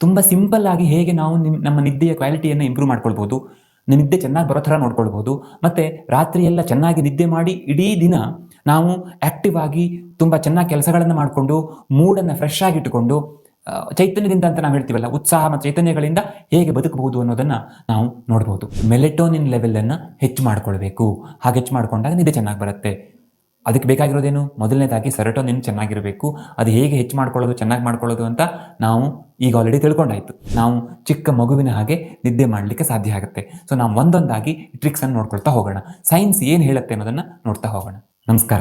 ತುಂಬ ಸಿಂಪಲ್ ಆಗಿ ಹೇಗೆ ನಾವು ನಿಮ್, ನಮ್ಮ ನಿದ್ದೆಯ ಕ್ವಾಲಿಟಿಯನ್ನು ಇಂಪ್ರೂವ್ ಮಾಡ್ಕೊಳ್ಬೋದು. ನಿದ್ದೆ ಚೆನ್ನಾಗಿ ಬರೋ ಥರ ನೋಡ್ಕೊಳ್ಬೋದು. ಮತ್ತು ರಾತ್ರಿ ಎಲ್ಲ ಚೆನ್ನಾಗಿ ನಿದ್ದೆ ಮಾಡಿ ಇಡೀ ದಿನ ನಾವು ಆ್ಯಕ್ಟಿವ್ ಆಗಿ ತುಂಬ ಚೆನ್ನಾಗಿ ಕೆಲಸಗಳನ್ನು ಮಾಡಿಕೊಂಡು ಮೂಡನ್ನು ಫ್ರೆಶ್ ಆಗಿಟ್ಟುಕೊಂಡು ಚೈತನ್ಯದಿಂದ ಅಂತ ನಾವು ಹೇಳ್ತೀವಲ್ಲ, ಉತ್ಸಾಹ ಮತ್ತು ಚೈತನ್ಯಗಳಿಂದ ಹೇಗೆ ಬದುಕಬಹುದು ಅನ್ನೋದನ್ನು ನಾವು ನೋಡ್ಬೋದು. ಮೆಲೆಟೋನಿನ್ ಲೆವೆಲನ್ನು ಹೆಚ್ಚು ಮಾಡ್ಕೊಳ್ಬೇಕು. ಹಾಗೆ ಹೆಚ್ಚು ಮಾಡ್ಕೊಂಡಾಗ ನಿದ್ದೆ ಚೆನ್ನಾಗಿ ಬರುತ್ತೆ. ಅದಕ್ಕೆ ಬೇಕಾಗಿರೋದೇನು? ಮೊದಲನೇದಾಗಿ ಸೆರೆಟೋನಿನ್ ಚೆನ್ನಾಗಿರಬೇಕು. ಅದು ಹೇಗೆ ಹೆಚ್ಚು ಮಾಡ್ಕೊಳ್ಳೋದು, ಚೆನ್ನಾಗಿ ಮಾಡ್ಕೊಳ್ಳೋದು ಅಂತ ನಾವು ಈಗ ಆಲ್ರೆಡಿ ತಿಳ್ಕೊಂಡಾಯ್ತು. ನಾವು ಚಿಕ್ಕ ಮಗುವಿನ ಹಾಗೆ ನಿದ್ದೆ ಮಾಡಲಿಕ್ಕೆ ಸಾಧ್ಯ ಆಗುತ್ತೆ. ಸೊ ನಾವು ಒಂದೊಂದಾಗಿ ಟ್ರಿಕ್ಸನ್ನು ನೋಡ್ಕೊಳ್ತಾ ಹೋಗೋಣ. ಸೈನ್ಸ್ ಏನು ಹೇಳುತ್ತೆ ಅನ್ನೋದನ್ನು ನೋಡ್ತಾ ಹೋಗೋಣ. ನಮಸ್ಕಾರ.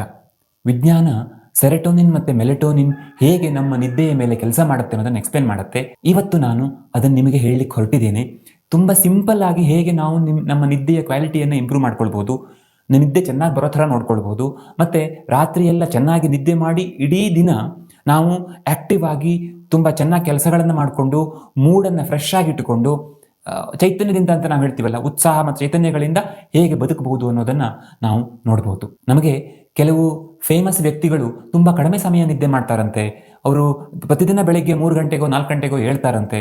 ವಿಜ್ಞಾನ ಸೆರೆಟೋನಿನ್ ಮತ್ತು ಮೆಲೆಟೋನಿನ್ ಹೇಗೆ ನಮ್ಮ ನಿದ್ದೆಯ ಮೇಲೆ ಕೆಲಸ ಮಾಡುತ್ತೆ ಅನ್ನೋದನ್ನು ಎಕ್ಸ್ಪ್ಲೇನ್ ಮಾಡುತ್ತೆ. ಇವತ್ತು ನಾನು ಅದನ್ನು ನಿಮಗೆ ಹೇಳಲಿಕ್ಕೆ ಹೊರಟಿದ್ದೇನೆ. ತುಂಬ ಸಿಂಪಲ್ ಆಗಿ ಹೇಗೆ ನಾವು ನಿಮ್, ನಮ್ಮ ನಿದ್ದೆಯ ಕ್ವಾಲಿಟಿಯನ್ನು ಇಂಪ್ರೂವ್ ಮಾಡ್ಕೊಳ್ಬೋದು. ನಿದ್ದೆ ಚೆನ್ನಾಗಿ ಬರೋ ಥರ ನೋಡ್ಕೊಳ್ಬೋದು. ಮತ್ತು ರಾತ್ರಿಯೆಲ್ಲ ಚೆನ್ನಾಗಿ ನಿದ್ದೆ ಮಾಡಿ ಇಡೀ ದಿನ ನಾವು ಆಕ್ಟಿವ್ ಆಗಿ ತುಂಬ ಚೆನ್ನಾಗಿ ಕೆಲಸಗಳನ್ನು ಮಾಡಿಕೊಂಡು ಮೂಡನ್ನು ಫ್ರೆಶ್ ಆಗಿ ಇಟ್ಟುಕೊಂಡು ಚೈತನ್ಯದಿಂದ ಅಂತ ನಾವು ಹೇಳ್ತೀವಲ್ಲ, ಉತ್ಸಾಹ ಮತ್ತು ಚೈತನ್ಯಗಳಿಂದ ಹೇಗೆ ಬದುಕಬಹುದು ಅನ್ನೋದನ್ನು ನಾವು ನೋಡ್ಬೋದು. ನಮಗೆ ಕೆಲವು ಫೇಮಸ್ ವ್ಯಕ್ತಿಗಳು ತುಂಬ ಕಡಿಮೆ ಸಮಯ ನಿದ್ದೆ ಮಾಡ್ತಾರಂತೆ. ಅವರು ಪ್ರತಿದಿನ ಬೆಳಗ್ಗೆ ಮೂರು ಗಂಟೆಗೋ, ನಾಲ್ಕು ಗಂಟೆಗೋ ಹೇಳ್ತಾರಂತೆ.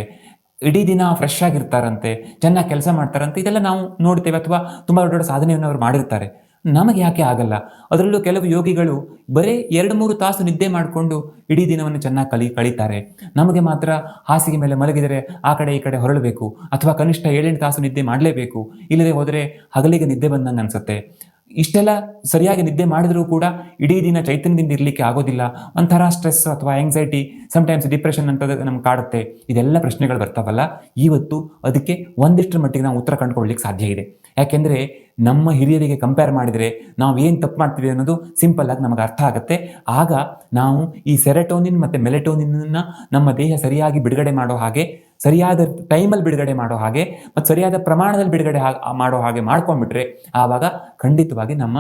ಇಡೀ ದಿನ ಫ್ರೆಶ್ ಆಗಿರ್ತಾರಂತೆ, ಚೆನ್ನಾಗಿ ಕೆಲಸ ಮಾಡ್ತಾರಂತೆ. ಇದೆಲ್ಲ ನಾವು ನೋಡ್ತೇವೆ ಅಥವಾ ತುಂಬ ದೊಡ್ಡ ದೊಡ್ಡ ಸಾಧನೆಯನ್ನು ಅವರು ಮಾಡಿರ್ತಾರೆ. ನಮಗೆ ಯಾಕೆ ಆಗಲ್ಲ? ಅದರಲ್ಲೂ ಕೆಲವು ಯೋಗಿಗಳು ಬರೀ ಎರಡು ಮೂರು ತಾಸು ನಿದ್ದೆ ಮಾಡಿಕೊಂಡು ಇಡೀ ದಿನವನ್ನು ಚೆನ್ನಾಗಿ ಕಲಿ, ಕಳೀತಾರೆ. ನಮಗೆ ಮಾತ್ರ ಹಾಸಿಗೆ ಮೇಲೆ ಮಲಗಿದರೆ ಆ ಕಡೆ ಈ ಕಡೆ ಹೊರಳಬೇಕು. ಅಥವಾ ಕನಿಷ್ಠ ಏಳೆಂಟು ತಾಸು ನಿದ್ದೆ ಮಾಡಲೇಬೇಕು. ಇಲ್ಲದೆ ಹೋದರೆ ಹಗಲಿಗೆ ನಿದ್ದೆ ಬಂದಂಗೆ ಅನಿಸುತ್ತೆ. ಇಷ್ಟೆಲ್ಲ ಸರಿಯಾಗಿ ನಿದ್ದೆ ಮಾಡಿದರೂ ಕೂಡ ಇಡೀ ದಿನ ಚೈತನ್ಯದಿಂದ ಇರಲಿಕ್ಕೆ ಆಗೋದಿಲ್ಲ. ಒಂಥರ ಸ್ಟ್ರೆಸ್ ಅಥವಾ ಆಂಗ್ಸೈಟಿ ಸಮ್ಟೈಮ್ಸ್ ಡಿಪ್ರೆಷನ್ ಅಂತ ನಮ್ಗೆ ಕಾಡುತ್ತೆ. ಇದೆಲ್ಲ ಪ್ರಶ್ನೆಗಳು ಬರ್ತಾವಲ್ಲ? ಇವತ್ತು ಅದಕ್ಕೆ ಒಂದಿಷ್ಟರ ಮಟ್ಟಿಗೆ ನಾವು ಉತ್ತರ ಕಂಡುಕೊಳ್ಳಲಿಕ್ಕೆ ಸಾಧ್ಯ ಇದೆ. ಯಾಕೆಂದರೆ ನಮ್ಮ ಹಿರಿಯರಿಗೆ ಕಂಪೇರ್ ಮಾಡಿದರೆ ನಾವು ಏನು ತಪ್ಪು ಮಾಡ್ತೀವಿ ಅನ್ನೋದು ಸಿಂಪಲ್ ಆಗಿ ನಮಗೆ ಅರ್ಥ ಆಗುತ್ತೆ. ಆಗ ನಾವು ಈ ಸೆರೆಟೋನಿನ್ ಮತ್ತು ಮೆಲೆಟೋನಿನ್ನ ನಮ್ಮ ದೇಹ ಸರಿಯಾಗಿ ಬಿಡುಗಡೆ ಮಾಡೋ ಹಾಗೆ, ಸರಿಯಾದ ಟೈಮಲ್ಲಿ ಬಿಡುಗಡೆ ಮಾಡೋ ಹಾಗೆ ಮತ್ತು ಸರಿಯಾದ ಪ್ರಮಾಣದಲ್ಲಿ ಬಿಡುಗಡೆ ಮಾಡೋ ಹಾಗೆ ಮಾಡ್ಕೊಂಡ್ಬಿಟ್ರೆ ಆವಾಗ ಖಂಡಿತವಾಗಿ ನಮ್ಮ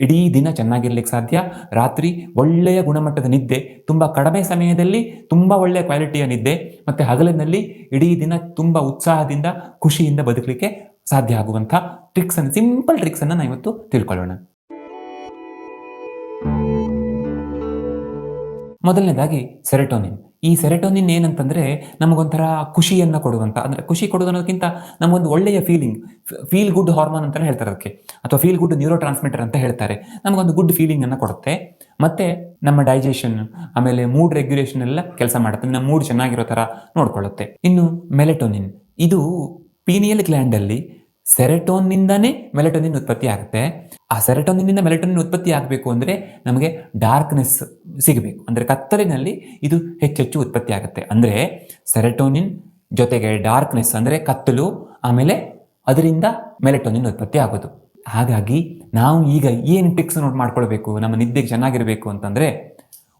ಇಡೀ ದಿನ ಚೆನ್ನಾಗಿರ್ಲಿಕ್ಕೆ ಸಾಧ್ಯ. ರಾತ್ರಿ ಒಳ್ಳೆಯ ಗುಣಮಟ್ಟದ ನಿದ್ದೆ, ತುಂಬ ಕಡಿಮೆ ಸಮಯದಲ್ಲಿ ತುಂಬ ಒಳ್ಳೆಯ ಕ್ವಾಲಿಟಿಯ ನಿದ್ದೆ, ಮತ್ತು ಹಗಲಿನಲ್ಲಿ ಇಡೀ ದಿನ ತುಂಬ ಉತ್ಸಾಹದಿಂದ, ಖುಷಿಯಿಂದ ಬದುಕಲಿಕ್ಕೆ ಸಾಧ್ಯ ಆಗುವಂಥ ಟ್ರಿಕ್ಸನ್ನು ಸಿಂಪಲ್ ಟ್ರಿಕ್ಸನ್ನು ನಾವು ಇವತ್ತು ತಿಳ್ಕೊಳ್ಳೋಣ. ಮೊದಲನೇದಾಗಿ ಸೆರೆಟೋನಿನ್ ಈ ಸೆರೆಟೋನಿನ್ ಏನಂತಂದ್ರೆ ನಮಗೊಂಥರ ಖುಷಿಯನ್ನು ಕೊಡುವಂಥ, ಅಂದರೆ ಖುಷಿ ಕೊಡೋದು ಅನ್ನೋದಕ್ಕಿಂತ ನಮಗೊಂದು ಒಳ್ಳೆಯ ಫೀಲಿಂಗ್ ಫೀಲ್ ಗುಡ್ ಹಾರ್ಮೋನ್ ಅಂತಲೇ ಹೇಳ್ತಾರೆ ಅದಕ್ಕೆ. ಅಥವಾ ಫೀಲ್ ಗುಡ್ ನ್ಯೂರೋ ಟ್ರಾನ್ಸ್ಮಿಟರ್ ಅಂತ ಹೇಳ್ತಾರೆ. ನಮಗೊಂದು ಗುಡ್ ಫೀಲಿಂಗ್ ಫೀಲಿಂಗನ್ನು ಕೊಡುತ್ತೆ. ಮತ್ತೆ ನಮ್ಮ ಡೈಜೆಷನ್ ಆಮೇಲೆ ಮೂಡ್ ರೆಗ್ಯುಲೇಷನ್ ಎಲ್ಲ ಕೆಲಸ ಮಾಡುತ್ತೆ. ನಮ್ಮ ಮೂಡ್ ಚೆನ್ನಾಗಿರೋ ಥರ ನೋಡ್ಕೊಳ್ಳುತ್ತೆ. ಇನ್ನು ಮೆಲೆಟೋನಿನ್ ಇದು ಪೀನಿಯಲ್ ಗ್ಲ್ಯಾಂಡಲ್ಲಿ ಸೆರೆಟೋನ್ನಿಂದನೇ ಮೆಲೆಟೋನಿನ್ ಉತ್ಪತ್ತಿ ಆಗುತ್ತೆ. ಆ ಸೆರೆಟೋನಿನಿಂದ ಮೆಲೆಟೋನಿನ್ ಉತ್ಪತ್ತಿ ಆಗಬೇಕು ಅಂದರೆ ನಮಗೆ ಡಾರ್ಕ್ನೆಸ್ ಸಿಗಬೇಕು. ಅಂದರೆ ಕತ್ತಲಿನಲ್ಲಿ ಇದು ಹೆಚ್ಚೆಚ್ಚು ಉತ್ಪತ್ತಿ ಆಗುತ್ತೆ. ಅಂದರೆ ಸೆರೆಟೋನಿನ್ ಜೊತೆಗೆ ಡಾರ್ಕ್ನೆಸ್ ಅಂದರೆ ಕತ್ತಲು, ಆಮೇಲೆ ಅದರಿಂದ ಮೆಲೆಟೋನಿನ್ ಉತ್ಪತ್ತಿ ಆಗೋದು. ಹಾಗಾಗಿ ನಾವು ಈಗ ಏನು ಟಿಕ್ಸ್ ನೋಟ್ ಮಾಡ್ಕೊಳ್ಬೇಕು, ನಮ್ಮ ನಿದ್ದೆಗೆ ಚೆನ್ನಾಗಿರಬೇಕು ಅಂತಂದರೆ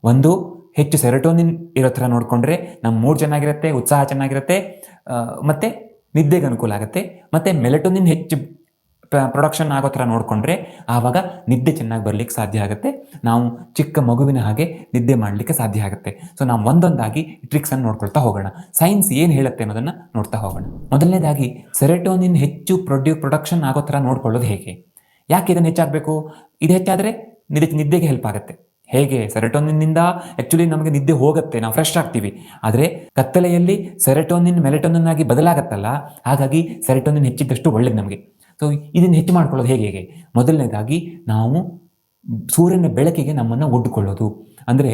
ಒಂದು, ಹೆಚ್ಚು ಸೆರೆಟೋನಿನ್ ಇರೋ ಥರ ನೋಡಿಕೊಂಡ್ರೆ ನಮ್ಮ ಮೂಡ್ ಚೆನ್ನಾಗಿರುತ್ತೆ, ಉತ್ಸಾಹ ಚೆನ್ನಾಗಿರುತ್ತೆ ಮತ್ತೆ ನಿದ್ದೆಗೆ ಅನುಕೂಲ ಆಗುತ್ತೆ. ಮತ್ತು ಮೆಲೆಟೋನಿನ್ ಹೆಚ್ಚು ಪ್ರೊಡಕ್ಷನ್ ಆಗೋ ಥರ ನೋಡಿಕೊಂಡ್ರೆ ಆವಾಗ ನಿದ್ದೆ ಚೆನ್ನಾಗಿ ಬರಲಿಕ್ಕೆ ಸಾಧ್ಯ ಆಗುತ್ತೆ. ನಾವು ಚಿಕ್ಕ ಮಗುವಿನ ಹಾಗೆ ನಿದ್ದೆ ಮಾಡಲಿಕ್ಕೆ ಸಾಧ್ಯ ಆಗುತ್ತೆ. ಸೊ ನಾವು ಒಂದೊಂದಾಗಿ ಟ್ರಿಕ್ಸನ್ನು ನೋಡ್ಕೊಳ್ತಾ ಹೋಗೋಣ. ಸೈನ್ಸ್ ಏನು ಹೇಳುತ್ತೆ ಅನ್ನೋದನ್ನು ನೋಡ್ತಾ ಹೋಗೋಣ. ಮೊದಲನೇದಾಗಿ ಸೆರೆಟೋನಿನ್ ಹೆಚ್ಚು ಪ್ರೊಡ್ಯೂ ಪ್ರೊಡಕ್ಷನ್ ಆಗೋ ಥರ ನೋಡ್ಕೊಳ್ಳೋದು ಹೇಗೆ? ಯಾಕೆ ಇದನ್ನು ಹೆಚ್ಚಾಗಬೇಕು? ಇದು ಹೆಚ್ಚಾದರೆ ನಿದ್ದೆ, ನಿದ್ದೆಗೆ ಹೆಲ್ಪ್ ಆಗುತ್ತೆ. ಹೇಗೆ ಸೆರೆಟೋನಿನ್ನಿಂದ ಆ್ಯಕ್ಚುಲಿ ನಮಗೆ ನಿದ್ದೆ ಹೋಗುತ್ತೆ, ನಾವು ಫ್ರೆಶ್ ಆಗ್ತೀವಿ. ಆದರೆ ಕತ್ತಲೆಯಲ್ಲಿ ಸೆರೆಟೋನಿನ್, ಮೆಲೆಟೋನಿನ್ ಆಗಿ ಬದಲಾಗತ್ತಲ್ಲ, ಹಾಗಾಗಿ ಸೆರೆಟೋನಿನ್ ಹೆಚ್ಚಿದ್ದಷ್ಟು ಒಳ್ಳೇದು ನಮಗೆ. ಸೊ ಇದನ್ನು ಹೆಚ್ಚು ಮಾಡ್ಕೊಳ್ಳೋದು ಹೇಗೆ ಹೇಗೆ? ಮೊದಲನೇದಾಗಿ ನಾವು ಸೂರ್ಯನ ಬೆಳಕಿಗೆ ನಮ್ಮನ್ನು ಒಡ್ಡಿಕೊಳ್ಳೋದು ಅಂದರೆ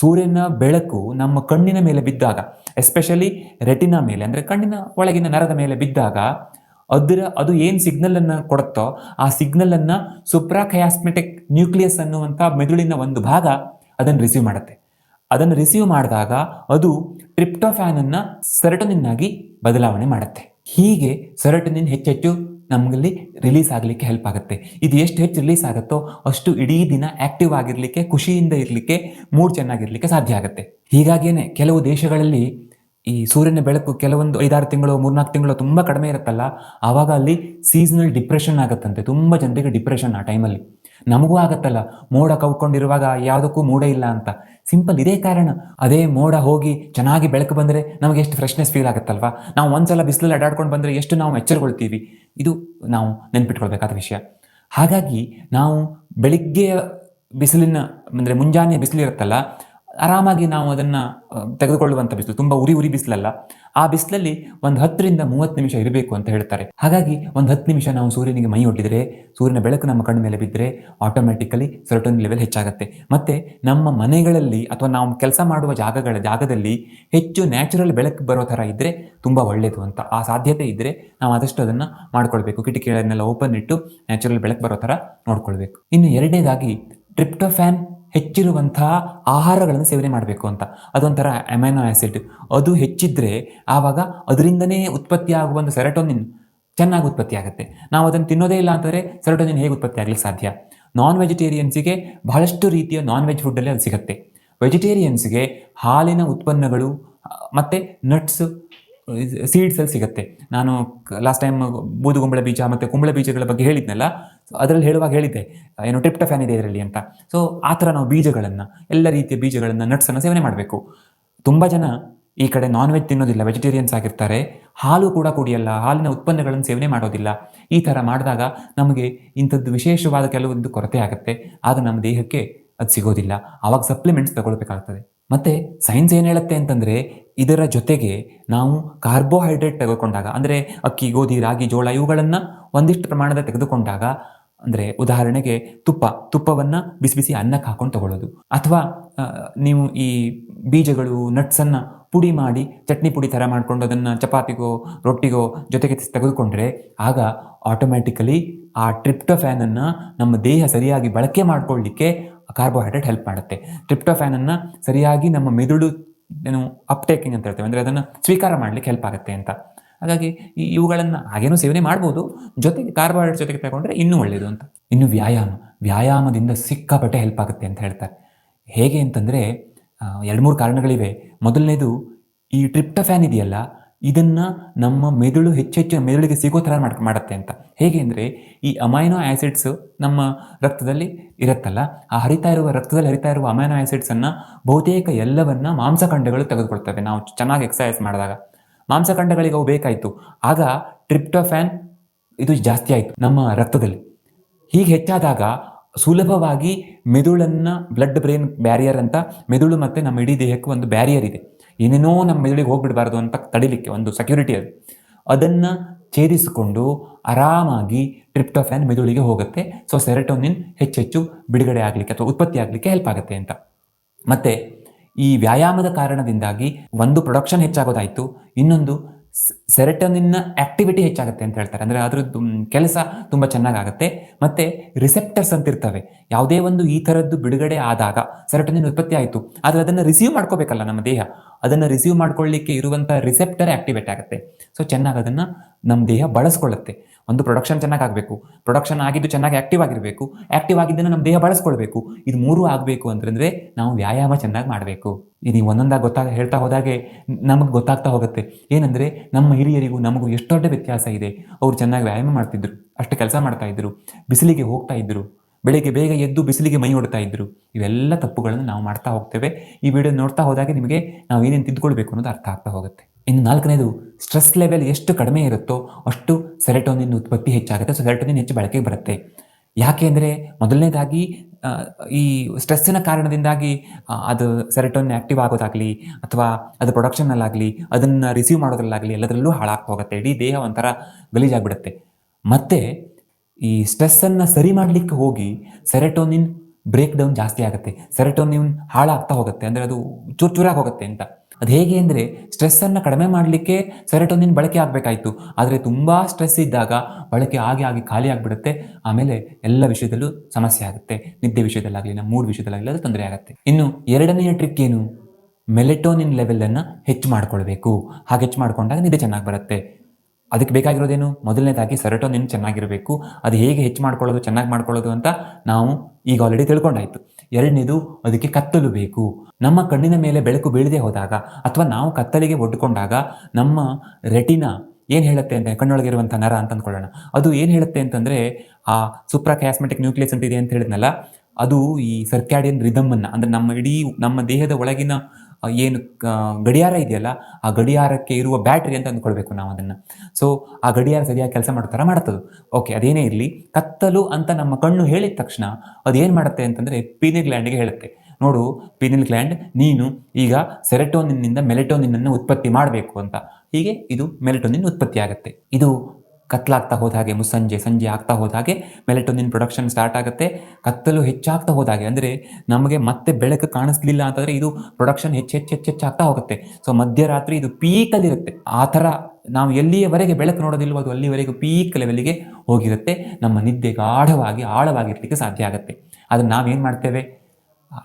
ಸೂರ್ಯನ ಬೆಳಕು ನಮ್ಮ ಕಣ್ಣಿನ ಮೇಲೆ ಬಿದ್ದಾಗ ಎಸ್ಪೆಷಲಿ ರೆಟಿನಾ ಮೇಲೆ, ಅಂದರೆ ಕಣ್ಣಿನ ಒಳಗಿನ ನರದ ಮೇಲೆ ಬಿದ್ದಾಗ ಅದರ ಅದು ಏನು ಸಿಗ್ನಲನ್ನು ಕೊಡುತ್ತೋ ಆ ಸಿಗ್ನಲನ್ನು ಸುಪ್ರಾಕಯಾಸ್ಮೆಟಿಕ್ ನ್ಯೂಕ್ಲಿಯಸ್ ಅನ್ನುವಂಥ ಮೆದುಳಿನ ಒಂದು ಭಾಗ ಅದನ್ನು ರಿಸೀವ್ ಮಾಡುತ್ತೆ. ಅದನ್ನು ರಿಸೀವ್ ಮಾಡಿದಾಗ ಅದು ಟ್ರಿಪ್ಟೋಫ್ಯಾನನ್ನು ಸೆರಟೋನಿನ್ ಆಗಿ ಬದಲಾವಣೆ ಮಾಡುತ್ತೆ. ಹೀಗೆ ಸೆರಟನಿನ್ ಹೆಚ್ಚೆಚ್ಚು ನಮಗಲ್ಲಿ ರಿಲೀಸ್ ಆಗಲಿಕ್ಕೆ ಹೆಲ್ಪ್ ಆಗುತ್ತೆ. ಇದು ಎಷ್ಟು ಹೆಚ್ಚು ರಿಲೀಸ್ ಆಗುತ್ತೋ ಅಷ್ಟು ಇಡೀ ದಿನ ಆಕ್ಟಿವ್ ಆಗಿರಲಿಕ್ಕೆ, ಖುಷಿಯಿಂದ ಇರಲಿಕ್ಕೆ ಮೂಡ್ ಚೆನ್ನಾಗಿರಲಿಕ್ಕೆ ಸಾಧ್ಯ ಆಗುತ್ತೆ. ಹೀಗಾಗಿಯೇ ಕೆಲವು ದೇಶಗಳಲ್ಲಿ ಈ ಸೂರ್ಯನ ಬೆಳಕು ಕೆಲವೊಂದು ಐದಾರು ತಿಂಗಳು, ಮೂರ್ನಾಲ್ಕು ತಿಂಗಳು ತುಂಬ ಕಡಿಮೆ ಇರುತ್ತಲ್ಲ, ಆವಾಗ ಅಲ್ಲಿ ಸೀಸನಲ್ ಡಿಪ್ರೆಷನ್ ಆಗುತ್ತಂತೆ. ತುಂಬ ಜನರಿಗೆ ಡಿಪ್ರೆಷನ್ ಆ ಟೈಮಲ್ಲಿ ನಮಗೂ ಆಗತ್ತಲ್ಲ. ಮೋಡ ಕವ್ಕೊಂಡಿರುವಾಗ ಯಾವುದಕ್ಕೂ ಮೂಡೇ ಇಲ್ಲ ಅಂತ. ಸಿಂಪಲ್ ಇದೇ ಕಾರಣ. ಅದೇ ಮೋಡ ಹೋಗಿ ಚೆನ್ನಾಗಿ ಬೆಳಕು ಬಂದರೆ ನಮಗೆ ಎಷ್ಟು ಫ್ರೆಶ್ನೆಸ್ ಫೀಲ್ ಆಗುತ್ತಲ್ವಾ? ನಾವು ಒಂದ್ಸಲ ಬಿಸಿಲಲ್ಲಿ ಅಡ್ಡಾಡ್ಕೊಂಡು ಬಂದರೆ ಎಷ್ಟು ನಾವು ಎಚ್ಚರಗೊಳ್ತೀವಿ? ಇದು ನಾವು ನೆನ್ಪಿಟ್ಕೊಳ್ಬೇಕಾದ ವಿಷಯ. ಹಾಗಾಗಿ ನಾವು ಬೆಳಿಗ್ಗೆ ಬಿಸಿಲಿನ, ಅಂದರೆ ಮುಂಜಾನೆ ಬಿಸಿಲಿರುತ್ತಲ್ಲ ಆರಾಮಾಗಿ ನಾವು ಅದನ್ನು ತೆಗೆದುಕೊಳ್ಳುವಂಥ ಬಿಸಿಲು, ತುಂಬ ಉರಿ ಉರಿ ಬಿಸಿಲಲ್ಲ, ಆ ಬಿಸಿಲಲ್ಲಿ ಒಂದು ಹತ್ತರಿಂದ ಮೂವತ್ತು ನಿಮಿಷ ಇರಬೇಕು ಅಂತ ಹೇಳ್ತಾರೆ. ಹಾಗಾಗಿ ಒಂದು ಹತ್ತು ನಿಮಿಷ ನಾವು ಸೂರ್ಯನಿಗೆ ಮೈ ಒಡ್ಡಿದರೆ, ಸೂರ್ಯನ ಬೆಳಕು ನಮ್ಮ ಕಣ್ಣ ಮೇಲೆ ಬಿದ್ದರೆ ಆಟೋಮ್ಯಾಟಿಕಲಿ ಸರ್ಟನ್ ಲೆವೆಲ್ ಹೆಚ್ಚಾಗುತ್ತೆ. ಮತ್ತು ನಮ್ಮ ಮನೆಗಳಲ್ಲಿ ಅಥವಾ ನಾವು ಕೆಲಸ ಮಾಡುವ ಜಾಗಗಳ, ಜಾಗದಲ್ಲಿ ಹೆಚ್ಚು ನ್ಯಾಚುರಲ್ ಬೆಳಕು ಬರೋ ಥರ ಇದ್ದರೆ ತುಂಬ ಒಳ್ಳೆಯದು ಅಂತ ಆ ಸಾಧ್ಯತೆ ಇದ್ದರೆ ನಾವು ಆದಷ್ಟು ಅದನ್ನು ಮಾಡ್ಕೊಳ್ಬೇಕು. ಕಿಟಕಿಗಳನ್ನೆಲ್ಲ ಓಪನ್ ಇಟ್ಟು ನ್ಯಾಚುರಲ್ ಬೆಳಕು ಬರೋ ಥರ ನೋಡ್ಕೊಳ್ಬೇಕು. ಇನ್ನು ಎರಡನೇದಾಗಿ ಟ್ರಿಪ್ಟೋಫ್ಯಾನ್ ಹೆಚ್ಚಿರುವಂತಹ ಆಹಾರಗಳನ್ನು ಸೇವನೆ ಮಾಡಬೇಕು ಅಂತ. ಅದೊಂಥರ ಅಮೈನೋ ಆ್ಯಸಿಡ್ ಅದು ಹೆಚ್ಚಿದ್ರೆ ಆವಾಗ ಅದರಿಂದನೇ ಉತ್ಪತ್ತಿಯಾಗುವ ಒಂದು ಸೆರಟೋನಿನ್ ಚೆನ್ನಾಗಿ ಉತ್ಪತ್ತಿ ಆಗುತ್ತೆ ನಾವು ಅದನ್ನು ತಿನ್ನೋದೇ ಇಲ್ಲ ಅಂತಂದರೆ ಸೆರಟೋನಿನ್ ಹೇಗೆ ಉತ್ಪತ್ತಿ ಆಗಲಿಕ್ಕೆ ಸಾಧ್ಯ? ನಾನ್ ವೆಜಿಟೇರಿಯನ್ಸಿಗೆ ಬಹಳಷ್ಟು ರೀತಿಯ ನಾನ್ ವೆಜ್ ಫುಡ್ಡಲ್ಲಿ ಅದು ಸಿಗುತ್ತೆ. ವೆಜಿಟೇರಿಯನ್ಸ್ಗೆ ಹಾಲಿನ ಉತ್ಪನ್ನಗಳು, ಮತ್ತು ನಟ್ಸ್ ಸೀಡ್ಸಲ್ಲಿ ಸಿಗುತ್ತೆ. ನಾನು ಲಾಸ್ಟ್ ಟೈಮ್ ಬೂದುಗುಂಬಳ ಬೀಜ ಮತ್ತು ಕುಂಬಳ ಬೀಜಗಳ ಬಗ್ಗೆ ಹೇಳಿದ್ನಲ್ಲ ಅದರಲ್ಲಿ ಹೇಳುವಾಗ ಹೇಳಿದ್ದೆ, ಏನು ಟ್ರಿಪ್ಟಫ್ಯಾನ್ ಇದೆ ಇದರಲ್ಲಿ ಅಂತ. ಸೊ ಆ ಥರ ನಾವು ಬೀಜಗಳನ್ನು, ಎಲ್ಲ ರೀತಿಯ ಬೀಜಗಳನ್ನು ನಟ್ಸನ್ನು ಸೇವನೆ ಮಾಡಬೇಕು. ತುಂಬ ಜನ ಈ ಕಡೆ ನಾನ್ ವೆಜ್ ತಿನ್ನೋದಿಲ್ಲ ವೆಜಿಟೇರಿಯನ್ಸ್ ಆಗಿರ್ತಾರೆ. ಹಾಲು ಕೂಡ ಕುಡಿಯಲ್ಲ, ಹಾಲಿನ ಉತ್ಪನ್ನಗಳನ್ನು ಸೇವನೆ ಮಾಡೋದಿಲ್ಲ. ಈ ಥರ ಮಾಡಿದಾಗ ನಮಗೆ ಇಂಥದ್ದು ವಿಶೇಷವಾದ ಕೆಲವೊಂದು ಕೊರತೆ ಆಗುತ್ತೆ. ಆಗ ನಮ್ಮ ದೇಹಕ್ಕೆ ಅದು ಸಿಗೋದಿಲ್ಲ. ಆವಾಗ ಸಪ್ಲಿಮೆಂಟ್ಸ್ ತಗೊಳ್ಬೇಕಾಗ್ತದೆ. ಮತ್ತು ಸೈನ್ಸ್ ಏನು ಹೇಳುತ್ತೆ ಅಂತಂದರೆ ಇದರ ಜೊತೆಗೆ ನಾವು ಕಾರ್ಬೋಹೈಡ್ರೇಟ್ ತೆಗೆದುಕೊಂಡಾಗ, ಅಂದರೆ ಅಕ್ಕಿ, ಗೋಧಿ, ರಾಗಿ, ಜೋಳ, ಇವುಗಳನ್ನು ಒಂದಿಷ್ಟು ಪ್ರಮಾಣದ ತೆಗೆದುಕೊಂಡಾಗ, ಅಂದರೆ ಉದಾಹರಣೆಗೆ ತುಪ್ಪ, ತುಪ್ಪವನ್ನು ಬಿಸಿ ಬಿಸಿ ಅನ್ನಕ್ಕೆ ಹಾಕೊಂಡು ತಗೊಳ್ಳೋದು. ಅಥವಾ ನೀವು ಈ ಬೀಜಗಳು ನಟ್ಸನ್ನು ಪುಡಿ ಮಾಡಿ, ಚಟ್ನಿ ಪುಡಿ ಥರ ಮಾಡಿಕೊಂಡು ಅದನ್ನು ಚಪಾತಿಗೋ, ರೊಟ್ಟಿಗೋ ಜೊತೆಗೆ ತೆಗೆದುಕೊಂಡ್ರೆ, ಆಗ ಆಟೋಮ್ಯಾಟಿಕಲಿ ಆ ಟ್ರಿಪ್ಟೋಫ್ಯಾನನ್ನು ನಮ್ಮ ದೇಹ ಸರಿಯಾಗಿ ಬಳಕೆ ಮಾಡ್ಕೊಳ್ಳಿಕ್ಕೆ ಕಾರ್ಬೋಹೈಡ್ರೇಟ್ ಹೆಲ್ಪ್ ಮಾಡುತ್ತೆ. ಟ್ರಿಪ್ಟೋಫ್ಯಾನನ್ನು ಸರಿಯಾಗಿ ನಮ್ಮ ಮೆದುಳು, ಏನು ಅಪ್ಟೇಕಿಂಗ್ ಅಂತ ಹೇಳ್ತೇವೆ. ಅಂದರೆ ಅದನ್ನು ಸ್ವೀಕಾರ ಮಾಡಲಿಕ್ಕೆ ಹೆಲ್ಪ್ ಆಗುತ್ತೆ ಅಂತ. ಹಾಗಾಗಿ ಈ- ಇವುಗಳನ್ನು ಹಾಗೇನೂ ಸೇವನೆ ಮಾಡ್ಬೋದು. ಜೊತೆಗೆ ಕಾರ್ಬೋಹೈಡ್ರೇಟ್ ಜೊತೆಗೆ ತಗೊಂಡ್ರೆ ಇನ್ನೂ ಒಳ್ಳೆಯದು ಅಂತ. ಇನ್ನು ವ್ಯಾಯಾಮ. ವ್ಯಾಯಾಮದಿಂದ ಸಿಕ್ಕಾಪಟ್ಟೆ ಹೆಲ್ಪ್ ಆಗುತ್ತೆ ಅಂತ ಹೇಳ್ತಾರೆ. ಹೇಗೆ ಅಂತಂದರೆ ಎರಡು ಮೂರು ಕಾರಣಗಳಿವೆ. ಮೊದಲನೇದು ಈ ಟ್ರಿಪ್ಟಫ್ಯಾನ್ ಇದೆಯಲ್ಲ ಇದನ್ನು ನಮ್ಮ ಮೆದುಳು ಹೆಚ್ಚೆಚ್ಚು ಮೆದುಳಿಗೆ ಸಿಗೋ ಥರ ಮಾಡ್, ಮಾಡುತ್ತೆ ಅಂತ. ಹೇಗೆ ಅಂದರೆ ಈ ಅಮೈನೋ ಆ್ಯಸಿಡ್ಸು ನಮ್ಮ ರಕ್ತದಲ್ಲಿ ಇರುತ್ತಲ್ಲ, ಆ ಹರಿತಾ ಇರುವ ರಕ್ತದಲ್ಲಿ ಹರಿತಾ ಇರುವ ಅಮೈನೋ ಆ್ಯಸಿಡ್ಸನ್ನು ಬಹುತೇಕ ಎಲ್ಲವನ್ನು ಮಾಂಸಖಂಡಗಳು ತೆಗೆದುಕೊಳ್ತವೆ. ನಾವು ಚೆನ್ನಾಗಿ ಎಕ್ಸಸೈಸ್ ಮಾಡಿದಾಗ ಮಾಂಸಖಂಡಗಳಿಗೆ ಅವು ಬೇಕಾಯಿತು. ಆಗ ಟ್ರಿಪ್ಟೋಫ್ಯಾನ್ ಇದು ಜಾಸ್ತಿ ಆಯಿತು ನಮ್ಮ ರಕ್ತದಲ್ಲಿ. ಹೀಗೆ ಹೆಚ್ಚಾದಾಗ ಸುಲಭವಾಗಿ ಮೆದುಳನ್ನು ಬ್ಲಡ್ ಬ್ರೈನ್ ಬ್ಯಾರಿಯರ್ ಅಂತ ಮೆದುಳು ಮತ್ತು ನಮ್ಮ ಇಡೀ ದೇಹಕ್ಕೆ ಒಂದು ಬ್ಯಾರಿಯರ್ ಇದೆ. ಏನೇನೋ ನಮ್ಮ ಮೆದುಳಿಗೆ ಹೋಗ್ಬಿಡಬಾರ್ದು ಅಂತ ತಡಿಲಿಕ್ಕೆ ಒಂದು ಸೆಕ್ಯೂರಿಟಿ ಅದು. ಅದನ್ನು ಛೇದಿಸಿಕೊಂಡು ಆರಾಮಾಗಿ ಟ್ರಿಪ್ಟೋಫ್ಯಾನ್ ಮೆದುಳಿಗೆ ಹೋಗುತ್ತೆ. ಸೊ ಸೆರೆಟೋನಿನ್ ಹೆಚ್ಚೆಚ್ಚು ಬಿಡುಗಡೆ ಆಗಲಿಕ್ಕೆ ಅಥವಾ ಉತ್ಪತ್ತಿ ಆಗಲಿಕ್ಕೆ ಹೆಲ್ಪ್ ಆಗುತ್ತೆ ಅಂತ. ಮತ್ತು ಈ ವ್ಯಾಯಾಮದ ಕಾರಣದಿಂದಾಗಿ ಒಂದು ಪ್ರೊಡಕ್ಷನ್ ಹೆಚ್ಚಾಗೋದಾಯಿತು, ಇನ್ನೊಂದು ಸೆರೆಟೋನಿನ್ನ ಆಕ್ಟಿವಿಟಿ ಹೆಚ್ಚಾಗುತ್ತೆ ಅಂತ ಹೇಳ್ತಾರೆ. ಅಂದರೆ ಅದ್ರದ್ದು ಕೆಲಸ ತುಂಬ ಚೆನ್ನಾಗಾಗುತ್ತೆ. ಮತ್ತು ರಿಸೆಪ್ಟರ್ಸ್ ಅಂತ ಇರ್ತವೆ. ಯಾವುದೇ ಒಂದು ಈ ಥರದ್ದು ಬಿಡುಗಡೆ ಆದಾಗ ಸೆರೆಟನಿನ್ ಉತ್ಪತ್ತಿ ಆಯಿತು. ಆದರೆ ಅದನ್ನು ರಿಸೀವ್ ಮಾಡ್ಕೋಬೇಕಲ್ಲ ನಮ್ಮ ದೇಹ. ಅದನ್ನು ರಿಸೀವ್ ಮಾಡ್ಕೊಳ್ಳಿಕ್ಕೆ ಇರುವಂಥ ರಿಸೆಪ್ಟರ್ ಆಕ್ಟಿವೇಟ್ ಆಗುತ್ತೆ. ಸೊ ಚೆನ್ನಾಗಿ ಅದನ್ನು ನಮ್ಮ ದೇಹ ಬಳಸ್ಕೊಳ್ಳುತ್ತೆ. ಒಂದು ಪ್ರೊಡಕ್ಷನ್ ಚೆನ್ನಾಗಿ ಆಗಬೇಕು. ಪ್ರೊಡಕ್ಷನ್ ಆಗಿದ್ದು ಚೆನ್ನಾಗಿ ಆಕ್ಟಿವ್ ಆಗಿರಬೇಕು. ಆಕ್ಟಿವ್ ಆಗಿದ್ದನ್ನು ನಮ್ಮ ದೇಹ ಬಳಸ್ಕೊಳ್ಬೇಕು. ಇದು ಮೂರು ಆಗಬೇಕು ಅಂತಂದರೆ ನಾವು ವ್ಯಾಯಾಮ ಚೆನ್ನಾಗಿ ಮಾಡಬೇಕು. ಇದು ಒಂದೊಂದಾಗಿ ಗೊತ್ತಾಗ ಹೇಳ್ತಾ ಹೋದಾಗೆ ನಮಗೆ ಗೊತ್ತಾಗ್ತಾ ಹೋಗುತ್ತೆ. ಏನಂದರೆ ನಮ್ಮ ಹಿರಿಯರಿಗೂ ನಮಗೂ ಎಷ್ಟು ದೊಡ್ಡ ವ್ಯತ್ಯಾಸ ಇದೆ. ಅವರು ಚೆನ್ನಾಗಿ ವ್ಯಾಯಾಮ ಮಾಡ್ತಿದ್ರು, ಅಷ್ಟು ಕೆಲಸ ಮಾಡ್ತಾ ಇದ್ರು, ಬಿಸಿಲಿಗೆ ಹೋಗ್ತಾ ಇದ್ದರು ಬೆಳಿಗ್ಗೆ ಬೇಗ ಎದ್ದು ಬಿಸಿಲಿಗೆ ಮೈ ಹೊಡ್ತಾ ಇದ್ರು. ಇವೆಲ್ಲ ತಪ್ಪುಗಳನ್ನು ನಾವು ಮಾಡ್ತಾ ಹೋಗ್ತೇವೆ. ಈ ವಿಡಿಯೋ ನೋಡ್ತಾ ಹೋದಾಗೆ ನಿಮಗೆ ನಾವು ಏನೇನು ತಿದ್ದುಕೊಳ್ಬೇಕು ಅನ್ನೋದು ಅರ್ಥ ಆಗ್ತಾ ಹೋಗುತ್ತೆ. ಇನ್ನು ನಾಲ್ಕನೇದು ಸ್ಟ್ರೆಸ್ ಲೆವೆಲ್ ಎಷ್ಟು ಕಡಿಮೆ ಇರುತ್ತೋ ಅಷ್ಟು ಸೆರೆಟೋನಿನ್ ಉತ್ಪತ್ತಿ ಹೆಚ್ಚಾಗುತ್ತೆ. ಸೊ ಸೆರೆಟೋನಿನ್ ಹೆಚ್ಚು ಬಳಕೆಗೆ ಬರುತ್ತೆ. ಯಾಕೆ ಅಂದರೆ ಮೊದಲನೇದಾಗಿ ಈ ಸ್ಟ್ರೆಸ್ಸಿನ ಕಾರಣದಿಂದಾಗಿ ಅದು ಸೆರೆಟೋನ್ ಆ್ಯಕ್ಟಿವ್ ಆಗೋದಾಗಲಿ ಅಥವಾ ಅದು ಪ್ರೊಡಕ್ಷನಲ್ಲಾಗಲಿ ಅದನ್ನು ರಿಸೀವ್ ಮಾಡೋದ್ರಲ್ಲಾಗಲಿ ಎಲ್ಲದರಲ್ಲೂ ಹಾಳಾಗ್ತಾ ಹೋಗುತ್ತೆ ಇಡೀ ದೇಹ ಒಂಥರ ಗಲೀಜಾಗ್ಬಿಡುತ್ತೆ. ಮತ್ತು ಈ ಸ್ಟ್ರೆಸ್ಸನ್ನು ಸರಿ ಮಾಡಲಿಕ್ಕೆ ಹೋಗಿ ಸೆರೆಟೋನಿನ್ ಬ್ರೇಕ್ ಡೌನ್ ಜಾಸ್ತಿ ಆಗುತ್ತೆ. ಸೆರೆಟೋನಿನ್ ಹಾಳಾಗ್ತಾ ಹೋಗುತ್ತೆ. ಅಂದರೆ ಅದು ಚೂರು ಚೂರಾಗಿ ಹೋಗುತ್ತೆ ಅಂತ. ಅದು ಹೇಗೆ ಅಂದರೆ ಸ್ಟ್ರೆಸ್ಸನ್ನು ಕಡಿಮೆ ಮಾಡಲಿಕ್ಕೆ ಸೆರೆಟೋನಿನ್ ಬಳಕೆ ಆಗಬೇಕಾಯಿತು. ಆದರೆ ತುಂಬ ಸ್ಟ್ರೆಸ್ ಇದ್ದಾಗ ಬಳಕೆ ಆಗಿ ಆಗಿ ಖಾಲಿ ಆಗಿಬಿಡುತ್ತೆ. ಆಮೇಲೆ ಎಲ್ಲ ವಿಷಯದಲ್ಲೂ ಸಮಸ್ಯೆ ಆಗುತ್ತೆ. ನಿದ್ದೆ ವಿಷಯದಲ್ಲಾಗಲಿ, ನಮ್ಮ ಮೂಡ್ ವಿಷಯದಲ್ಲಾಗಲಿ ಅದು ತೊಂದರೆ ಆಗುತ್ತೆ. ಇನ್ನು ಎರಡನೆಯ ಟ್ರಿಕ್ ಏನು? ಮೆಲೆಟೋನಿನ್ ಲೆವೆಲನ್ನು ಹೆಚ್ಚು ಮಾಡ್ಕೊಳ್ಬೇಕು. ಹಾಗೆ ಹೆಚ್ಚು ಮಾಡ್ಕೊಂಡಾಗ ನಿದ್ದೆ ಚೆನ್ನಾಗಿ ಬರುತ್ತೆ. ಅದಕ್ಕೆ ಬೇಕಾಗಿರೋದೇನು? ಮೊದಲನೇದಾಗಿ ಸೆರೆಟೋನಿನ್ ಚೆನ್ನಾಗಿರಬೇಕು. ಅದು ಹೇಗೆ ಹೆಚ್ಚು ಮಾಡ್ಕೊಳ್ಳೋದು, ಚೆನ್ನಾಗಿ ಮಾಡ್ಕೊಳ್ಳೋದು ಅಂತ ನಾವು ಈಗ ಆಲ್ರೆಡಿ ತಿಳ್ಕೊಂಡಾಯ್ತು. ಎರಡನೇದು ಅದಕ್ಕೆ ಕತ್ತಲು ಬೇಕು. ನಮ್ಮ ಕಣ್ಣಿನ ಮೇಲೆ ಬೆಳಕು ಬೀಳದೆ ಹೋದಾಗ ಅಥವಾ ನಾವು ಕತ್ತಲಿಗೆ ಒಡ್ಕೊಂಡಾಗ ನಮ್ಮ ರೆಟಿನ ಏನು ಹೇಳುತ್ತೆ ಅಂತ ಕಣ್ಣೊಳಗಿರುವಂಥ ನರ ಅಂತ ಅಂದ್ಕೊಳ್ಳೋಣ. ಅದು ಏನು ಹೇಳುತ್ತೆ ಅಂತಂದರೆ ಆ ಸುಪ್ರಾಕ್ಯಾಸ್ಮೆಟಿಕ್ ನ್ಯೂಕ್ಲಿಯಸ್ ಅಂತ ಇದೆ ಅಂತ ಹೇಳಿದ್ನಲ್ಲ, ಅದು ಈ ಸರ್ಕ್ಯಾಡಿಯನ್ ರಿದಮ್ಮನ್ನು ಅಂದರೆ ನಮ್ಮ ಇಡೀ ನಮ್ಮ ದೇಹದ ಒಳಗಿನ ಏನು ಗಡಿಯಾರ ಇದೆಯಲ್ಲ, ಆ ಗಡಿಯಾರಕ್ಕೆ ಇರುವ ಬ್ಯಾಟ್ರಿ ಅಂತ ಅಂದ್ಕೊಳ್ಬೇಕು ನಾವು ಅದನ್ನು. ಸೊ ಆ ಗಡಿಯಾರ ಸರಿಯಾಗಿ ಕೆಲಸ ಮಾಡೋ ಥರ ಮಾಡ್ತದೆ. ಓಕೆ ಅದೇನೇ ಇರಲಿ, ಕತ್ತಲು ಅಂತ ನಮ್ಮ ಕಣ್ಣು ಹೇಳಿದ ತಕ್ಷಣ ಅದೇನು ಮಾಡುತ್ತೆ ಅಂತಂದರೆ ಪೀನಿ ಗ್ಲ್ಯಾಂಡಿಗೆ ಹೇಳುತ್ತೆ. ನೋಡು, ಪೀನಿಲ್ ಗ್ಲ್ಯಾಂಡ್ ನೀನು ಈಗ ಸೆರೆಟೋನಿನ್ನಿಂದ ಮೆಲೆಟೋನಿನ್ನನ್ನು ಉತ್ಪತ್ತಿ ಮಾಡಬೇಕು ಅಂತ. ಹೀಗೆ ಇದು ಮೆಲೆಟೋನಿನ್ ಉತ್ಪತ್ತಿ ಆಗುತ್ತೆ. ಇದು ಕತ್ಲಾಗ್ತಾ ಹೋದ ಹಾಗೆ, ಮುಸ್ಸಂಜೆ, ಸಂಜೆ ಆಗ್ತಾ ಹೋದ ಹಾಗೆ ಮೆಲೆಟೋನಿನ್ ಪ್ರೊಡಕ್ಷನ್ ಸ್ಟಾರ್ಟ್ ಆಗುತ್ತೆ. ಕತ್ತಲು ಹೆಚ್ಚಾಗ್ತಾ ಹೋದ ಹಾಗೆ, ಅಂದರೆ ನಮಗೆ ಮತ್ತೆ ಬೆಳಕು ಕಾಣಿಸ್ಲಿಲ್ಲ ಅಂತಂದರೆ ಇದು ಪ್ರೊಡಕ್ಷನ್ ಹೆಚ್ಚು ಹೆಚ್ಚು ಹೆಚ್ಚು ಹೆಚ್ಚಾಗ್ತಾ ಹೋಗುತ್ತೆ. ಸೊ ಮಧ್ಯರಾತ್ರಿ ಇದು ಪೀಕಲ್ಲಿರುತ್ತೆ ಆ ಥರ ನಾವು ಎಲ್ಲಿಯವರೆಗೆ ಬೆಳಕು ನೋಡೋದಿಲ್ವೋ ಅದು ಅಲ್ಲಿವರೆಗೂ ಪೀಕ್ ಲೆವೆಲ್ಗೆ ಹೋಗಿರುತ್ತೆ. ನಮ್ಮ ನಿದ್ದೆ ಗಾಢವಾಗಿ, ಆಳವಾಗಿರ್ಲಿಕ್ಕೆ ಸಾಧ್ಯ ಆಗುತ್ತೆ. ಅದನ್ನು ನಾವೇನು ಮಾಡ್ತೇವೆ?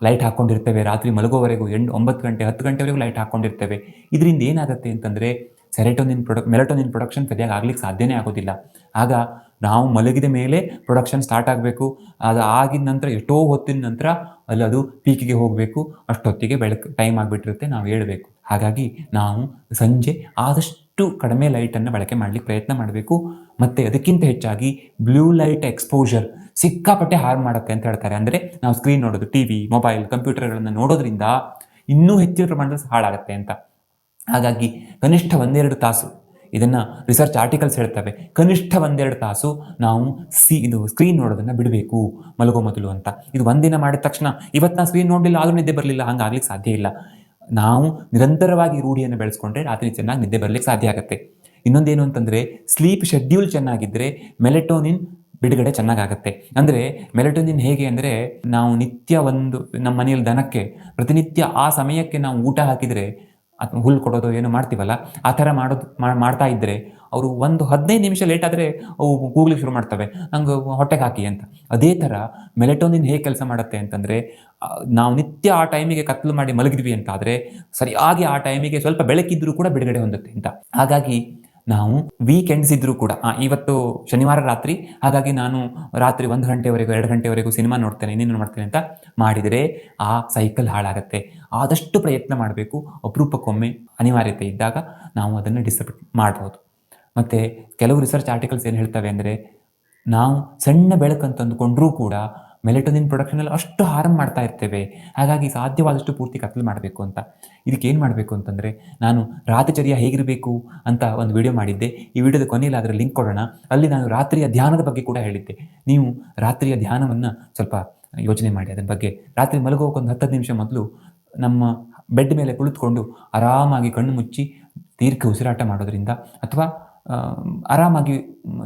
ಲೈಟ್ ಹಾಕ್ಕೊಂಡಿರ್ತೇವೆ. ರಾತ್ರಿ ಮಲಗೋವರೆಗೂ ಎಂಟು, ಒಂಬತ್ತು ಗಂಟೆ, ಹತ್ತು ಗಂಟೆವರೆಗೂ ಲೈಟ್ ಹಾಕ್ಕೊಂಡಿರ್ತೇವೆ. ಇದರಿಂದ ಏನಾಗುತ್ತೆ ಅಂತಂದರೆ ಸೆರೆಟೋನಿನ್ ಪ್ರೊಡಕ್ ಮೆಲಟೋನಿನ್ ಪ್ರೊಡಕ್ಷನ್ ಸರಿಯಾಗಿ ಆಗ್ಲಿಕ್ಕೆ ಸಾಧ್ಯನೇ ಆಗೋದಿಲ್ಲ. ಆಗ ನಾವು ಮಲಗಿದ ಮೇಲೆ ಪ್ರೊಡಕ್ಷನ್ ಸ್ಟಾರ್ಟ್ ಆಗಬೇಕು. ಅದು ಆಗಿದ ನಂತರ ಎಷ್ಟೋ ಹೊತ್ತಿನ ನಂತರ ಅಲ್ಲಿ ಅದು ಪೀಕಿಗೆ ಹೋಗಬೇಕು. ಅಷ್ಟೊತ್ತಿಗೆ ಬೆಳಕು, ಟೈಮ್ ಆಗಿಬಿಟ್ಟಿರುತ್ತೆ ನಾವು ಹೇಳಬೇಕು. ಹಾಗಾಗಿ ನಾವು ಸಂಜೆ ಆದಷ್ಟು ಕಡಿಮೆ ಲೈಟನ್ನು ಬಳಕೆ ಮಾಡಲಿಕ್ಕೆ ಪ್ರಯತ್ನ ಮಾಡಬೇಕು. ಮತ್ತು ಅದಕ್ಕಿಂತ ಹೆಚ್ಚಾಗಿ ಬ್ಲೂ ಲೈಟ್ ಎಕ್ಸ್ಪೋಜರ್ ಸಿಕ್ಕಾಪಟ್ಟೆ ಹಾರ್ಮ್ ಮಾಡುತ್ತೆ ಅಂತ ಹೇಳ್ತಾರೆ. ಅಂದರೆ ನಾವು ಸ್ಕ್ರೀನ್ ನೋಡೋದು ಟಿ ವಿ ಮೊಬೈಲ್, ಕಂಪ್ಯೂಟರ್ಗಳನ್ನು ನೋಡೋದ್ರಿಂದ ಇನ್ನೂ ಹೆಚ್ಚಿನ ಪ್ರಮಾಣದಲ್ಲಿ ಹಾಳಾಗುತ್ತೆ ಅಂತ. ಹಾಗಾಗಿ ಕನಿಷ್ಠ ಒಂದೆರಡು ತಾಸು ಇದನ್ನು ರಿಸರ್ಚ್ ಆರ್ಟಿಕಲ್ಸ್ ಹೇಳ್ತವೆ ಕನಿಷ್ಠ ಒಂದೆರಡು ತಾಸು ನಾವು ಸಿ, ಇದು ಸ್ಕ್ರೀನ್ ನೋಡೋದನ್ನು ಬಿಡಬೇಕು, ಮಲಗೋ ಮೊದಲು ಅಂತ. ಇದು ಒಂದಿನ ಮಾಡಿದ ತಕ್ಷಣ ಇವತ್ತು ನಾನು ಸ್ಕ್ರೀನ್ ನೋಡಲಿಲ್ಲ, ಆದರೂ ನಿದ್ದೆ ಬರಲಿಲ್ಲ, ಹಂಗಾಗ್ಲಿಕ್ಕೆ ಸಾಧ್ಯ ಇಲ್ಲ. ನಾವು ನಿರಂತರವಾಗಿ ರೂಢಿಯನ್ನು ಬೆಳೆಸ್ಕೊಂಡ್ರೆ ರಾತ್ರಿ ಚೆನ್ನಾಗಿ ನಿದ್ದೆ ಬರಲಿಕ್ಕೆ ಸಾಧ್ಯ ಆಗುತ್ತೆ. ಇನ್ನೊಂದೇನು ಅಂತಂದರೆ ಸ್ಲೀಪ್ ಶೆಡ್ಯೂಲ್ ಚೆನ್ನಾಗಿದ್ದರೆ ಮೆಲೆಟೋನಿನ್ ಬಿಡುಗಡೆ ಚೆನ್ನಾಗಾಗತ್ತೆ. ಅಂದರೆ ಮೆಲೆಟೋನಿನ್ ಹೇಗೆ ಅಂದರೆ, ನಾವು ನಿತ್ಯ ಒಂದು ನಮ್ಮ ಮನೆಯಲ್ಲಿ ದನಕ್ಕೆ ಪ್ರತಿನಿತ್ಯ ಆ ಸಮಯಕ್ಕೆ ನಾವು ಊಟ ಹಾಕಿದರೆ ಅಥವಾ ಹುಲ್ಲು ಕೊಡೋದು ಏನು ಮಾಡ್ತೀವಲ್ಲ, ಆ ಥರ ಮಾಡೋದು ಮಾಡ್ತಾ ಇದ್ದರೆ ಅವರು ಒಂದು ಹದಿನೈದು ನಿಮಿಷ ಲೇಟ್ ಆದರೆ ಅವು ಕೂಗ್ಲಿಕ್ಕೆ ಶುರು ಮಾಡ್ತವೆ. ನಂಗೆ ಹೊಟ್ಟೆಗೆ ಹಾಕಿ ಅಂತ. ಅದೇ ಥರ ಮೆಲೆಟೋನಿನ್ ಹೇಗೆ ಕೆಲಸ ಮಾಡುತ್ತೆ ಅಂತಂದರೆ ನಾವು ನಿತ್ಯ ಆ ಟೈಮಿಗೆ ಕತ್ಲು ಮಾಡಿ ಮಲಗಿದ್ವಿ ಅಂತಾದರೆ, ಸರಿಯಾಗಿ ಆ ಟೈಮಿಗೆ ಸ್ವಲ್ಪ ಬೆಳಕಿದ್ರೂ ಕೂಡ ಬಿಡುಗಡೆ ಹೊಂದುತ್ತೆ ಅಂತ. ಹಾಗಾಗಿ ನಾವು ವೀಕೆಂಡ್ಸ್ ಇದ್ದರೂ ಕೂಡ ಇವತ್ತು ಶನಿವಾರ ರಾತ್ರಿ, ಹಾಗಾಗಿ ನಾನು ರಾತ್ರಿ ಒಂದು ಗಂಟೆವರೆಗೂ, ಎರಡು ಗಂಟೆವರೆಗೂ ಸಿನಿಮಾ ನೋಡ್ತೇನೆ, ಇನ್ನೇನು ಮಾಡ್ತೇನೆ ಅಂತ ಮಾಡಿದರೆ ಆ ಸೈಕಲ್ ಹಾಳಾಗುತ್ತೆ. ಆದಷ್ಟು ಪ್ರಯತ್ನ ಮಾಡಬೇಕು. ಅಪರೂಪಕ್ಕೊಮ್ಮೆ ಅನಿವಾರ್ಯತೆ ಇದ್ದಾಗ ನಾವು ಅದನ್ನು ಡಿಸಪ್ಟ್ ಮಾಡ್ಬೋದು. ಮತ್ತು ಕೆಲವು ರಿಸರ್ಚ್ ಆರ್ಟಿಕಲ್ಸ್ ಏನು ಹೇಳ್ತವೆ ಅಂದರೆ, ನಾವು ಸಣ್ಣ ಬೆಳಕಂತ ತಂದುಕೊಂಡರೂ ಕೂಡ ಮೆಲೆಟೋನಿನ್ ಪ್ರೊಡಕ್ಷನಲ್ಲಿ ಅಷ್ಟು ಹಾರಂ ಮಾಡ್ತಾ ಇರ್ತೇವೆ. ಹಾಗಾಗಿ ಸಾಧ್ಯವಾದಷ್ಟು ಪೂರ್ತಿ ಕತ್ಲು ಮಾಡಬೇಕು ಅಂತ. ಇದಕ್ಕೆ ಏನು ಮಾಡಬೇಕು ಅಂತಂದರೆ, ನಾನು ರಾತ್ರಿಚರ್ಯ ಹೇಗಿರಬೇಕು ಅಂತ ಒಂದು ವಿಡಿಯೋ ಮಾಡಿದ್ದೆ. ಈ ವಿಡಿಯೋದ ಕೊನೆಯಲ್ಲಿ ಅದರ ಲಿಂಕ್ ಕೊಡೋಣ. ಅಲ್ಲಿ ನಾನು ರಾತ್ರಿಯ ಧ್ಯಾನದ ಬಗ್ಗೆ ಕೂಡ ಹೇಳಿದ್ದೆ. ನೀವು ರಾತ್ರಿಯ ಧ್ಯಾನವನ್ನು ಸ್ವಲ್ಪ ಯೋಚನೆ ಮಾಡಿ. ಅದರ ಬಗ್ಗೆ ರಾತ್ರಿ ಮಲಗೋಕೆ ಒಂದು ಹತ್ತು ನಿಮಿಷ ಮೊದಲು ನಮ್ಮ ಬೆಡ್ ಮೇಲೆ ಕುಳಿತುಕೊಂಡು ಆರಾಮಾಗಿ ಕಣ್ಣು ಮುಚ್ಚಿ ದೀರ್ಘ ಉಸಿರಾಟ ಮಾಡೋದ್ರಿಂದ ಅಥವಾ ಆರಾಮಾಗಿ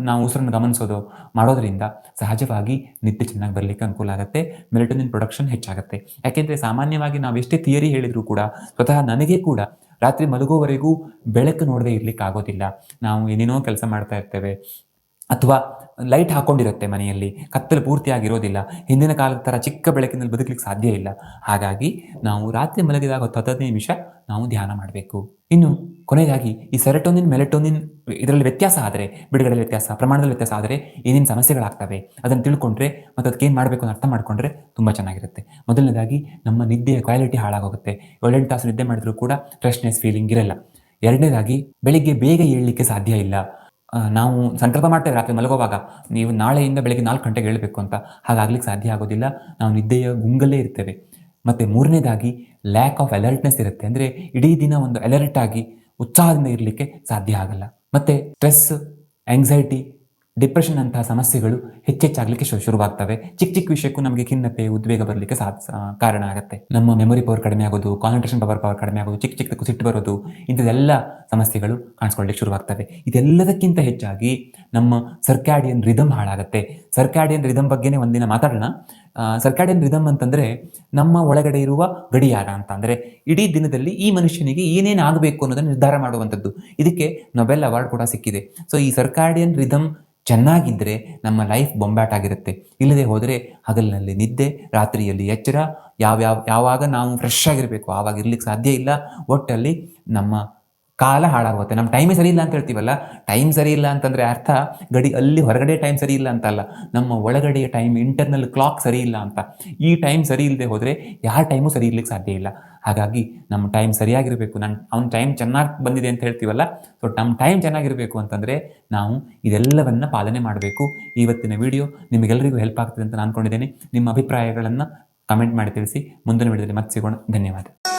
ನಾವು ಉಸಿರನ್ನು ಗಮನಿಸೋದು ಮಾಡೋದರಿಂದ ಸಹಜವಾಗಿ ನಿದ್ದೆ ಚೆನ್ನಾಗಿ ಬರಲಿಕ್ಕೆ ಅನುಕೂಲ ಆಗುತ್ತೆ ಮೆಲಟೋನಿನ್ ಪ್ರೊಡಕ್ಷನ್ ಹೆಚ್ಚಾಗುತ್ತೆ. ಯಾಕೆಂದರೆ ಸಾಮಾನ್ಯವಾಗಿ ನಾವು ಎಷ್ಟೇ ಥಿಯರಿ ಹೇಳಿದರೂ ಕೂಡ ಸ್ವತಃ ನನಗೆ ಕೂಡ ರಾತ್ರಿ ಮಲಗೋವರೆಗೂ ಬೆಳಕು ನೋಡದೆ ಇರಲಿಕ್ಕೆ ಆಗೋದಿಲ್ಲ. ನಾವು ಏನೇನೋ ಕೆಲಸ ಮಾಡ್ತಾ ಇರ್ತೇವೆ ಅಥವಾ ಲೈಟ್ ಹಾಕೊಂಡಿರುತ್ತೆ ಮನೆಯಲ್ಲಿ. ಕತ್ತಲು ಪೂರ್ತಿಯಾಗಿರೋದಿಲ್ಲ. ಹಿಂದಿನ ಕಾಲದ ಥರ ಚಿಕ್ಕ ಬೆಳಕಿನಲ್ಲಿ ಬದುಕಲಿಕ್ಕೆ ಸಾಧ್ಯ ಇಲ್ಲ. ಹಾಗಾಗಿ ನಾವು ರಾತ್ರಿ ಮಲಗಿದಾಗ ಹತ್ತದ ನಿಮಿಷ ನಾವು ಧ್ಯಾನ ಮಾಡಬೇಕು. ಇನ್ನು ಕೊನೆಯದಾಗಿ ಈ ಸೆರೆಟೋನಿನ್ ಮೆಲೆಟೋನಿನ್ ಇದರಲ್ಲಿ ವ್ಯತ್ಯಾಸ ಆದರೆ ಬಿಡುಗಡೆ ವ್ಯತ್ಯಾಸ, ಪ್ರಮಾಣದಲ್ಲಿ ವ್ಯತ್ಯಾಸ ಆದರೆ ಏನೇನು ಸಮಸ್ಯೆಗಳಾಗ್ತವೆ ಅದನ್ನು ತಿಳ್ಕೊಂಡ್ರೆ ಮತ್ತು ಏನು ಮಾಡಬೇಕು ಅಂತ ಅರ್ಥ ಮಾಡಿಕೊಂಡ್ರೆ ತುಂಬ ಚೆನ್ನಾಗಿರುತ್ತೆ. ಮೊದಲನೇದಾಗಿ ನಮ್ಮ ನಿದ್ದೆಯ ಕ್ವಾಲಿಟಿ ಹಾಳಾಗೋಗುತ್ತೆ. ಏಳೆಂಟು ತಾಸು ನಿದ್ದೆ ಮಾಡಿದರೂ ಕೂಡ ಫ್ರೆಶ್ನೆಸ್ ಫೀಲಿಂಗ್ ಇರಲ್ಲ. ಎರಡನೇದಾಗಿ ಬೆಳಿಗ್ಗೆ ಬೇಗ ಏಳಲಿಕ್ಕೆ ಸಾಧ್ಯ ಇಲ್ಲ. ನಾವು ಸಂಕಲ್ಪ ಮಾಡ್ತೇವೆ ರಾತ್ರಿ ಮಲಗುವಾಗ. ನೀವು ನಾಳೆಯಿಂದ ಬೆಳಗ್ಗೆ ನಾಲ್ಕು ಗಂಟೆಗೆ ಹೇಳಬೇಕು ಅಂತ. ಹಾಗಾಗ್ಲಿಕ್ಕೆ ಸಾಧ್ಯ ಆಗೋದಿಲ್ಲ. ನಾವು ನಿದ್ದೆಯ ಗುಂಗಲ್ಲೇ ಇರ್ತೇವೆ. ಮತ್ತು ಮೂರನೇದಾಗಿ ಲ್ಯಾಕ್ ಆಫ್ ಅಲರ್ಟ್ನೆಸ್ ಇರುತ್ತೆ. ಅಂದರೆ ಇಡೀ ದಿನ ಒಂದು ಅಲರ್ಟ್ ಆಗಿ ಉತ್ಸಾಹದಿಂದ ಇರಲಿಕ್ಕೆ ಸಾಧ್ಯ ಆಗಲ್ಲ. ಮತ್ತು ಸ್ಟ್ರೆಸ್ ಆಂಗ್ಸೈಟಿ ಡಿಪ್ರೆಷನ್ ಅಂತಹ ಸಮಸ್ಯೆಗಳು ಹೆಚ್ಚೆಚ್ಚಾಗಲಿಕ್ಕೆ ಶುರುವಾಗ್ತವೆ. ಚಿಕ್ಕ ಚಿಕ್ಕ ವಿಷಯಕ್ಕೂ ನಮಗೆ ಖಿನ್ನತೆ, ಉದ್ವೇಗ ಬರಲಿಕ್ಕೆ ಸಾ ಕಾರಣ ಆಗುತ್ತೆ. ನಮ್ಮ ಮೆಮೊರಿ ಪವರ್ ಕಡಿಮೆ ಆಗೋದು ಕಾನ್ಸಂಟ್ರೇಷನ್ ಪವರ್ ಪವರ್ ಕಡಿಮೆ ಆಗೋದು ಚಿಕ್ಕ ಚಿಕ್ಕದಕ್ಕೂ ಸಿಟ್ಟು ಬರೋದು, ಇಂಥದ್ದೆಲ್ಲ ಸಮಸ್ಯೆಗಳು ಕಾಣಿಸ್ಕೊಳ್ಳಿಕ್ಕೆ ಶುರುವಾಗ್ತವೆ. ಇದೆಲ್ಲದಕ್ಕಿಂತ ಹೆಚ್ಚಾಗಿ ನಮ್ಮ ಸರ್ಕ್ಯಾಡಿಯನ್ ರಿದಮ್ ಹಾಳಾಗುತ್ತೆ. ಸರ್ಕ್ಯಾಡಿಯನ್ ರಿದಮ್ ಬಗ್ಗೆನೇ ಒಂದಿನ ಮಾತಾಡೋಣ. ಸರ್ಕ್ಯಾಡಿಯನ್ ರಿದಮ್ ಅಂತಂದರೆ ನಮ್ಮ ಒಳಗಡೆ ಇರುವ ಗಡಿಯಾರ ಅಂತ ಅಂದರೆ ಇಡೀ ದಿನದಲ್ಲಿ ಈ ಮನುಷ್ಯನಿಗೆ ಏನೇನು ಆಗಬೇಕು ಅನ್ನೋದನ್ನು ನಿರ್ಧಾರ ಮಾಡುವಂಥದ್ದು. ಇದಕ್ಕೆ ನೊಬೆಲ್ ಅವಾರ್ಡ್ ಕೂಡ ಸಿಕ್ಕಿದೆ. ಸೊ ಈ ಸರ್ಕಾಡಿಯನ್ ರಿದಮ್ ಚೆನ್ನಾಗಿದ್ದರೆ ನಮ್ಮ ಲೈಫ್ ಬೊಂಬ್ಯಾಟ್ ಆಗಿರುತ್ತೆ. ಇಲ್ಲದೆ ಹೋದರೆ ಹಗಲಿನಲ್ಲಿ ನಿದ್ದೆ, ರಾತ್ರಿಯಲ್ಲಿ ಎಚ್ಚರ ಯಾವ್ಯಾವ ಯಾವಾಗ ನಾವು ಫ್ರೆಶ್ ಆಗಿರಬೇಕು, ಆವಾಗ ಇರ್ಲಿಕ್ಕೆ ಸಾಧ್ಯ ಇಲ್ಲ. ಒಟ್ಟಲ್ಲಿ ನಮ್ಮ ಕಾಲ ಹಾಳಾಗುತ್ತೆ. ನಮ್ಮ ಟೈಮೇ ಸರಿ ಇಲ್ಲ ಅಂತ ಹೇಳ್ತೀವಲ್ಲ ಟೈಮ್ ಸರಿ ಇಲ್ಲ ಅಂತಂದರೆ ಅರ್ಥ, ಗಡಿ ಅಲ್ಲಿ ಹೊರಗಡೆ ಟೈಮ್ ಸರಿ ಇಲ್ಲ ಅಂತಲ್ಲ ನಮ್ಮ ಒಳಗಡೆಯ ಟೈಮ್ ಇಂಟರ್ನಲ್ ಕ್ಲಾಕ್ ಸರಿ ಇಲ್ಲ ಅಂತ. ಈ ಟೈಮ್ ಸರಿ ಇಲ್ಲದೆ ಹೋದರೆ ಯಾರ ಟೈಮು ಸರಿ ಇರ್ಲಿಕ್ಕೆ ಸಾಧ್ಯ ಇಲ್ಲ. ಹಾಗಾಗಿ ನಮ್ಮ ಟೈಮ್ ಸರಿಯಾಗಿರಬೇಕು. ನನ್ನ ಅವ್ನ ಟೈಮ್ ಚೆನ್ನಾಗಿ ಬಂದಿದೆ ಅಂತ ಹೇಳ್ತೀವಲ್ಲ? ಸೊ ನಮ್ಮ ಟೈಮ್ ಚೆನ್ನಾಗಿರಬೇಕು ಅಂತಂದರೆ ನಾವು ಇದೆಲ್ಲವನ್ನು ಪಾಲನೆ ಮಾಡಬೇಕು. ಇವತ್ತಿನ ವಿಡಿಯೋ ನಿಮಗೆಲ್ಲರಿಗೂ ಹೆಲ್ಪ್ ಆಗ್ತದೆ ಅಂತ ನಾನು ಅಂದ್ಕೊಂಡಿದ್ದೇನೆ ನಿಮ್ಮ ಅಭಿಪ್ರಾಯಗಳನ್ನು ಕಮೆಂಟ್ ಮಾಡಿ ತಿಳಿಸಿ. ಮುಂದಿನ ವಿಡಿಯೋದಲ್ಲಿ ಮತ್ತೆ ಸಿಗೋಣ. ಧನ್ಯವಾದ.